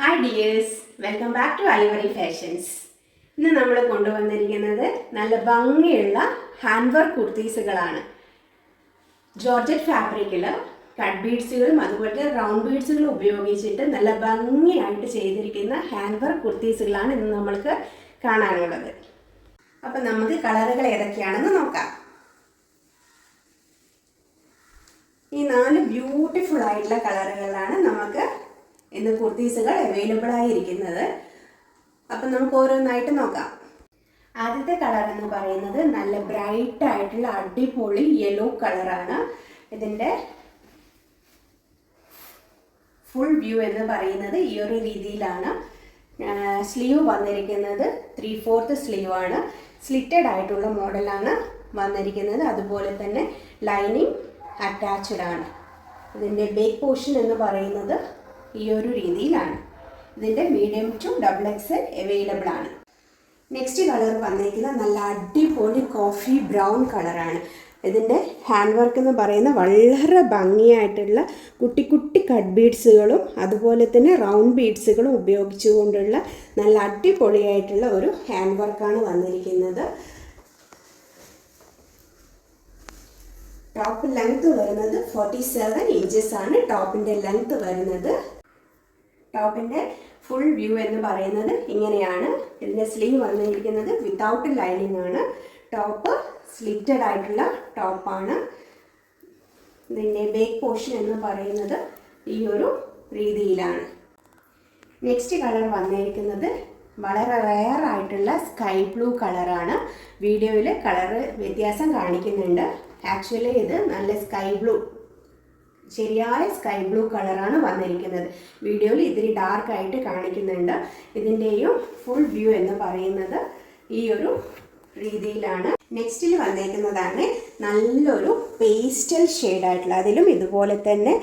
Hi dears welcome back to Ivory Fashions ഇന്ന് നമ്മൾ കൊണ്ടുവന്നിരിക്കുന്നത് നല്ല ഭംഗിയുള്ള ഹാൻഡ് വർക്ക് കുർത്തീസുകളാണ്. ജോർജറ്റ് ഫാബ്രിക്കിൽ കട്ട് ബീഡ്സുകളും അതുപോലെ റൗണ്ട് ബീഡ്സുകളും ഉപയോഗിച്ചിട്ട് നല്ല ഭംഗിയായിട്ട് ചെയ്തിരിക്കുന്ന ഹാൻഡ് വർക്ക് കുർത്തീസുകളാണ് ഇന്ന് നമ്മൾക്ക് കാണാനുള്ളത്. അപ്പം നമുക്ക് കളറുകൾ ഏതൊക്കെയാണെന്ന് നോക്കാം. ഈ നാല് ബ്യൂട്ടിഫുൾ ആയിട്ടുള്ള കളറുകളാണ് നമുക്ക് ഇന്ന് കുർത്തീസുകൾ അവൈലബിൾ ആയിരിക്കുന്നത്. അപ്പം നമുക്ക് ഓരോന്നായിട്ട് നോക്കാം. ആദ്യത്തെ കളർ എന്ന് പറയുന്നത് നല്ല ബ്രൈറ്റ് ആയിട്ടുള്ള അടിപൊളി യെല്ലോ കളറാണ് ഇതിന്റെ ഫുൾ വ്യൂ എന്ന് പറയുന്നത് ഈ ഒരു രീതിയിലാണ്. സ്ലീവ് വന്നിരിക്കുന്നത് ത്രീ ഫോർത്ത് സ്ലീവ് ആണ്. സ്ലിറ്റഡ് ആയിട്ടുള്ള മോഡലാണ് വന്നിരിക്കുന്നത്. അതുപോലെ തന്നെ ലൈനിങ് അറ്റാച്ച്ഡ് ആണ്. ഇതിന്റെ ബേക്ക് പോർഷൻ എന്ന് പറയുന്നത് ഈ ഒരു രീതിയിലാണ്. ഇതിന്റെ medium to double X available ആണ്. നെക്സ്റ്റ് കളർ വന്നിരിക്കുന്നത് നല്ല അടിപൊളി കോഫി ബ്രൗൺ കളറാണ് ഇതിന്റെ ഹാൻഡ് വർക്ക് എന്ന് പറയുന്ന വളരെ ഭംഗിയായിട്ടുള്ള കുട്ടി കുട്ടി കട്ട് ബീഡ്സുകളും അതുപോലെ തന്നെ റൗണ്ട് ബീഡ്സുകളും ഉപയോഗിച്ചുകൊണ്ടുള്ള നല്ല അടിപൊളിയായിട്ടുള്ള ഒരു ഹാൻഡ് വർക്കാണ് വന്നിരിക്കുന്നത്. ടോപ്പ് ലെങ്ത് വരുന്നത് ഫോർട്ടി സെവൻ ഇഞ്ചസ് ആണ്. ടോപ്പിന്റെ ലെങ്ത് വരുന്നത് ടോപ്പിന്റെ ഫുൾ വ്യൂ എന്ന് പറയുന്നത് ഇങ്ങനെയാണ്. ഇതിന്റെ സ്ലീവ് വന്നിരിക്കുന്നത് വിത്തൗട്ട് ലൈനിങ് ആണ്. ടോപ്പ് സ്ലിറ്റഡ് ആയിട്ടുള്ള ടോപ്പാണ് ഇതിന്റെ ബേക്ക് പോർഷൻ എന്ന് പറയുന്നത് ഈ ഒരു രീതിയിലാണ്. നെക്സ്റ്റ് കളർ വന്നിരിക്കുന്നത് വളരെ റെയർ ആയിട്ടുള്ള സ്കൈ ബ്ലൂ കളറാണ് വീഡിയോയിൽ കളറ് വ്യത്യാസം കാണിക്കുന്നുണ്ട്. ആക്ച്വലി ഇത് നല്ല സ്കൈ ബ്ലൂ ശരിയായ സ്കൈ ബ്ലൂ കളറാണ് വന്നിരിക്കുന്നത്. വീഡിയോയിൽ ഇത്തിരി ഡാർക്കായിട്ട് കാണിക്കുന്നുണ്ട്. ഇതിന്റെയും ഫുൾ വ്യൂ എന്ന് പറയുന്നത് ഈ ഒരു രീതിയിലാണ്. നെക്സ്റ്റിൽ വന്നേക്കുന്നതാണ് നല്ലൊരു പേസ്റ്റൽ ഷെയ്ഡായിട്ടുള്ള അതിലും ഇതുപോലെ തന്നെ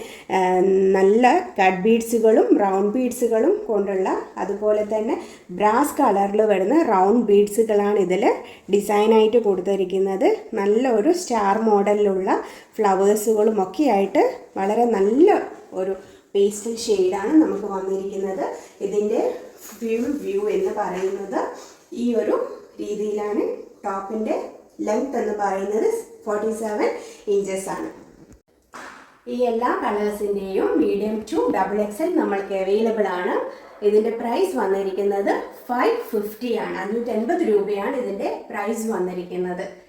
നല്ല കട്ട് ബീഡ്സുകളും റൗണ്ട് ബീഡ്സുകളും കൊണ്ടുള്ള അതുപോലെ തന്നെ ബ്രാസ് കളറിൽ വരുന്ന റൗണ്ട് ബീഡ്സുകളാണ് ഇതിൽ ഡിസൈനായിട്ട് കൊടുത്തിരിക്കുന്നത്. നല്ലൊരു സ്റ്റാർ മോഡലിലുള്ള ഫ്ലവേഴ്സുകളും ഒക്കെ ആയിട്ട് വളരെ നല്ല ഒരു പേസ്റ്റൽ ഷെയ്ഡാണ് നമുക്ക് വന്നിരിക്കുന്നത്. ഇതിന്റെ വ്യൂ വ്യൂ എന്ന് പറയുന്നത് ഈ ഒരു രീതിയിലാണ് ടോപ്പിന്റെ ലെങ്ത് എന്ന് പറയുന്നത് ഫോർട്ടി സെവൻ ഇഞ്ചസ് ആണ്. ഈ എല്ലാ കളേഴ്സിന്റെയും മീഡിയം ടു ഡബിൾ എക്സൽ നമ്മൾക്ക് അവൈലബിൾ ആണ്. ഇതിന്റെ പ്രൈസ് വന്നിരിക്കുന്നത് ഫൈവ് ഫിഫ്റ്റി ആണ്. അഞ്ഞൂറ്റൻപത് രൂപയാണ് ഇതിന്റെ പ്രൈസ് വന്നിരിക്കുന്നത്.